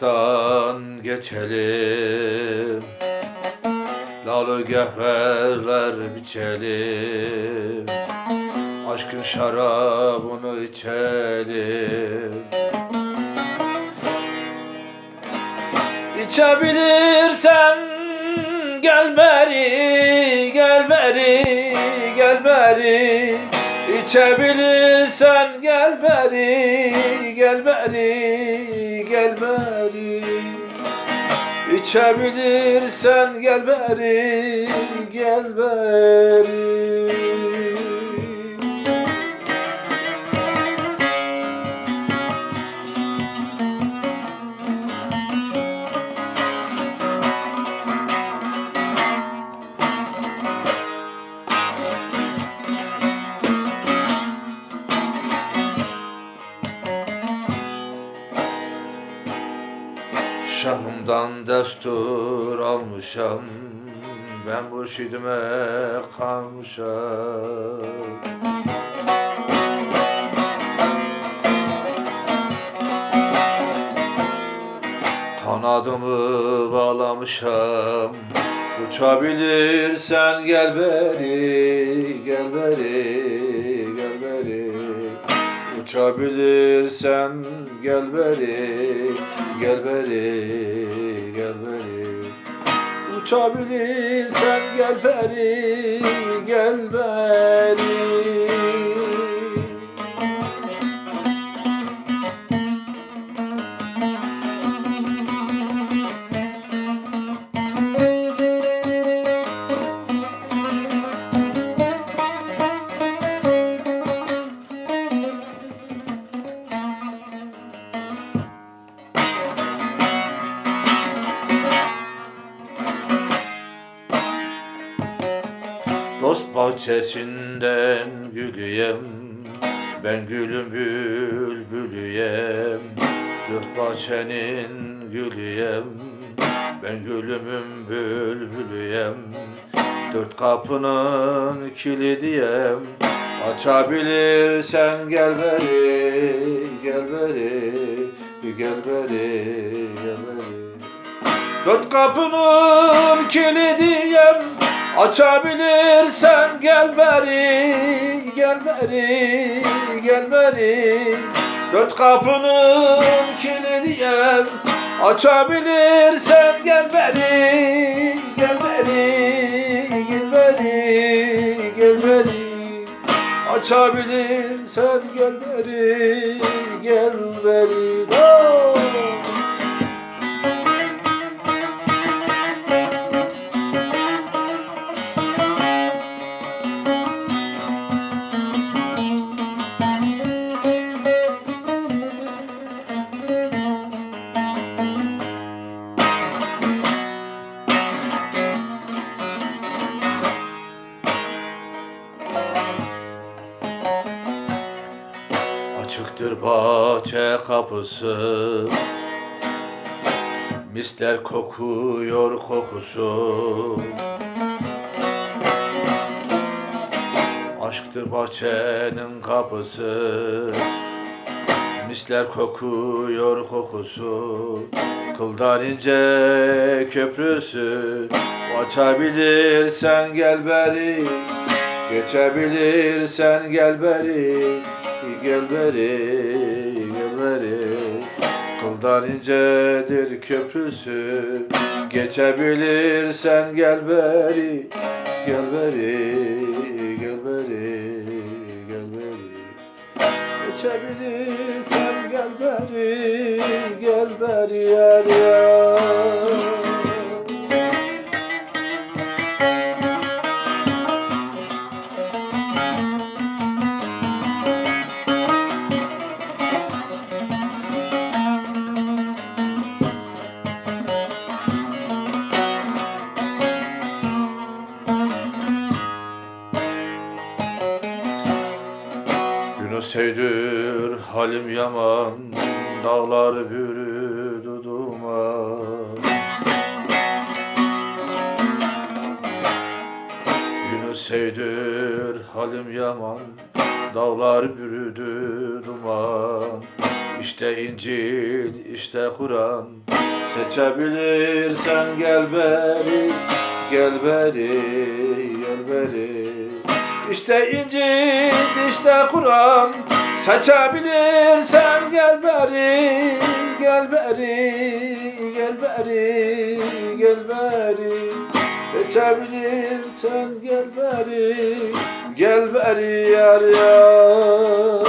Haktan geçelim. Lalı gehverler biçelim. Aşkın şarabını içelim. İçebilirsen gel beri, gel beri, gel beri İçebilirsen gel beri, gel beri, gel beri. İçebilirsen gel beri, gel beri Şahımdan destur almışam Ben bu şidime kalmışam. Kanadımı bağlamışam Uçabilirsen gel beri, gel beri Uçabilirsen gel beri, gel beri, gel beri. Uçabilirsen gel beri, gel beri Dost bahçesinden gülüyem Ben gülüm bülbülüyem. Dört bahçenin gülüyem Ben gülümün bülbülüyem. Dört kapının kilidiyem Açabilirsen gel beri Gel beri Gel beri Gel beri. Dört kapının kilidiyem Açabilirsen gel beri Gel beri Gel beri. Dört kapının kilidiyem Açabilirsen gel beri Gel beri Gel beri Gel beri. Açabilirsen gel beri Gel beri. Oh! Açıktır bahçe kapısı. Misler kokuyor kokusu. Aşktır bahçenin kapısı. Misler kokuyor kokusu. Kıldar ince köprüsü. Açabilirsen gel beri. Geçebilirsen gel beri Gel beri Kıldan incedir köprüsü. Geçebilirsen gel beri Gel beri Gel beri Gel beri. Geçebilirsen gel beri Gel beri yer Sevdir halim yaman Dağlar bürüdü duman. Yunus sevdir halim yaman Dağlar bürüdü duman. İşte İncil, işte Kur'an Seçebilirsen gel beri, gel beri, gel beri İşte İncil, işte Kur'an. Seçebilirsen gel beri, gel beri, gel beri, gel beri. Seçebilirsen gel beri, gel beri yar yar